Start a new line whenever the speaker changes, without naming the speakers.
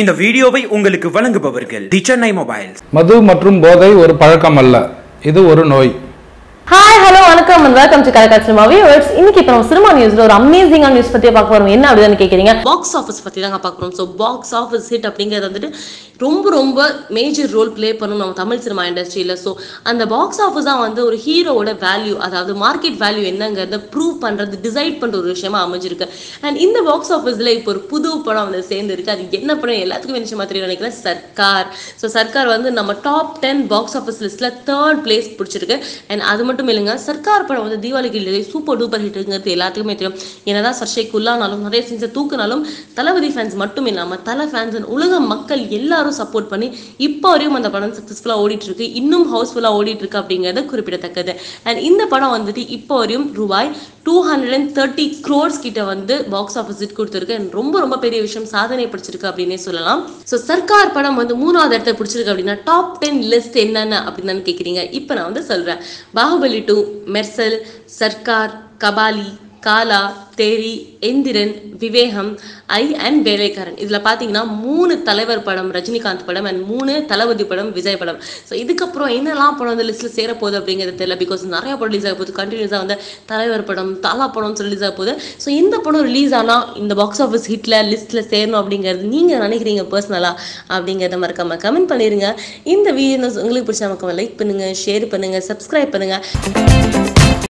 இந்த வீடியோவை உங்களுக்கு வழங்குபவர்கள் தி சென்னை மொபைல்ஸ்.
மது மற்றும் போதை ஒரு பழக்கம் அல்ல. இது ஒரு நோய்.
ஹாய் ஹலோ வணக்கம் and welcome to Kalakka cinema viewers இன்னைக்கு இப்போ நம்ம சினிமா நியூஸ்ல ஒரு அமேசிங்கான நியூஸ் பத்தி பார்க்க போறோம். என்ன அப்படின்னு கேக்குறீங்க?
பாக்ஸ் ஆஃபீஸ் பற்றி தாங்க பார்க்குறோம் ஸோ பாக்ஸ் ஆஃபீஸ் ஹிட் அப்படிங்கிறது வந்துட்டு ரொம்ப ரொம்ப மேஜர் ரோல் ப்ளே பண்ணும் நம்ம தமிழ் சினிமா இண்டஸ்ட்ரியில் ஸோ அந்த பாக்ஸ் ஆஃபீஸ் தான் வந்து ஒரு ஹீரோவோட வேல்யூ அதாவது மார்க்கெட் வேல்யூ என்னங்கிறத ப்ரூவ் பண்ணுறது டிசைட் பண்ணுற ஒரு விஷயமா அமைஞ்சிருக்கு. அண்ட் இந்த பாக்ஸ் ஆஃபீஸில் இப்போ ஒரு புது படம் வந்து சேர்ந்துருக்கு. அது என்ன படம் எல்லாத்துக்கும் விஷயமா தெரியும் நினைக்கிறேன். சர்க்கார். ஸோ சர்க்கார் வந்து நம்ம டாப் டென் பாக்ஸ் ஆஃபீஸ் லிஸ்ட்டில் தேர்ட் பிளேஸ் பிடிச்சிருக்கு. அண்ட் அது மட்டும் இல்லைங்க சர்க்கார் படம் வந்து தீபாவளிக்கு சூப்பர் டூப்பர் ஹிட்டுங்கிறது எல்லாத்துக்குமே தெரியும். என்னதான் சர்ச்சைக்கு உள்ளானாலும் நிறைய சீன்ஸை தூக்குனாலும் தளபதி ஃபேன்ஸ் மட்டும் இல்லாமல் தலை ஃபேன்ஸ் உலக மக்கள் எல்லாரும் சப்போர்ட் பண்ணி இப்போ வரையும் அந்த படம் சக்ஸஸ்ஃபுல்லாக ஓடிட்டு இருக்கு இன்னும் ஹவுஸ்ஃபுல்லாக ஓடிட்டு இருக்கு அப்படிங்கிறது குறிப்பிடத்தக்கது. அண்ட் இந்த படம் வந்துட்டு இப்போ வரையும் ரூபாய் two hundred and thirty crores கிட்ட வந்து பாக்ஸ் ஆஃபீஸ் ஹிட் கொடுத்துருக்கு. அண்ட் ரொம்ப ரொம்ப பெரிய விஷயம் சாதனை பிடிச்சிருக்கு அப்படின்னே சொல்லலாம். ஸோ சர்க்கார் படம் வந்து மூணாவது இடத்த பிடிச்சிருக்கு அப்படின்னா டாப் டென் லிஸ்ட் என்னென்ன அப்படின்னு கேட்குறீங்க இப்போ நான் வந்து சொல்கிறேன் Baahubali two Mersal Sarkar Kabali Kaala Theri Enthiran Vivegam I and Velaikkaran. இதில் பார்த்தீங்கன்னா மூணு தலைவர் படம் ரஜினிகாந்த் படம் அண்ட் மூணு தளபதி படம் விஜய் படம். ஸோ இதுக்கப்புறம் என்னெல்லாம் படம் வந்து லிஸ்ட்டில் சேரப்போகுது அப்படிங்கிறது தெரியல பிகாஸ் நிறைய படம் ரிலீஸ் ஆக போகுது. கண்டினியூஸாக வந்து தலைவர் படம் தாலா படம் சொல்லி ரிலீஸ் ஆக போகுது. ஸோ இந்த படம் ரிலீஸ் ஆனால் இந்த பாக்ஸ் ஆஃபீஸ் ஹிட்டில் லிஸ்ட்டில் சேரணும் அப்படிங்கிறது நீங்கள் நினைக்கிறீங்க பர்சனலாக அப்படிங்கிறத மறக்காம கமெண்ட் பண்ணிடுங்க இந்த வீடியோ உங்களுக்கு பிடிச்ச மறக்காம லைக் பண்ணுங்கள் ஷேர் பண்ணுங்கள் சப்ஸ்கிரைப் பண்ணுங்கள்